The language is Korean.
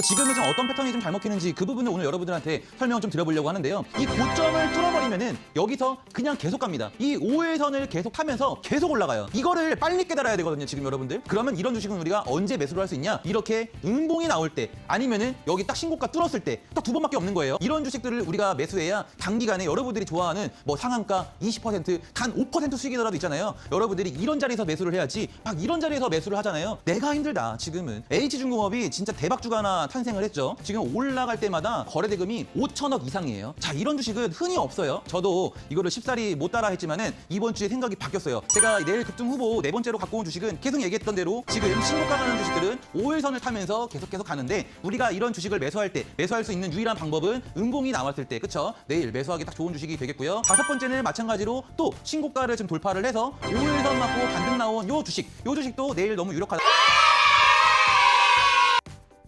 지금은 좀 어떤 패턴이 좀 잘 먹히는지 그 부분을 오늘 여러분들한테 설명을 좀 드려보려고 하는데요. 이 고점을 뚫어버리면은 여기서 그냥 계속 갑니다. 이 5일선을 계속 타면서 계속 올라가요. 이거를 빨리 깨달아야 되거든요, 지금 여러분들. 그러면 이런 주식은 우리가 언제 매수를 할 수 있냐? 이렇게 음봉이 나올 때 아니면은 여기 딱 신고가 뚫었을 때 딱 두 번밖에 없는 거예요. 이런 주식들을 우리가 매수해야 단기간에 여러분들이 좋아하는 뭐 상한가 20%단 5% 수익이더라도 있잖아요. 여러분들이 이런 자리에서 매수를 해야지 막 이런 자리에서 매수를 하잖아요. 내가 힘들다 지금은. H중공업이 진짜 대박주가 하나 탄생을 했죠. 지금 올라갈 때마다 거래 대금이 5천억 이상이에요. 자 이런 주식은 흔히 없어요. 저도 이거를 쉽사리 못 따라 했지만은 이번 주에 생각이 바뀌었어요. 제가 내일 급등 후보 네 번째로 갖고 온 주식은 계속 얘기했던 대로 지금 신고가 가는 주식들은 5일선을 타면서 계속 계속 가는데 우리가 이런 주식을 매수할 때 매수할 수 있는 유일한 방법은 음봉이 나왔을 때 그쵸? 내일 매수하기 딱 좋은 주식이 되겠고요. 다섯 번째는 마찬가지로 또 신고가를 지금 돌파를 해서 5일선 맞고 반등 나온 요 주식 요 주식도 내일 너무 유력하다.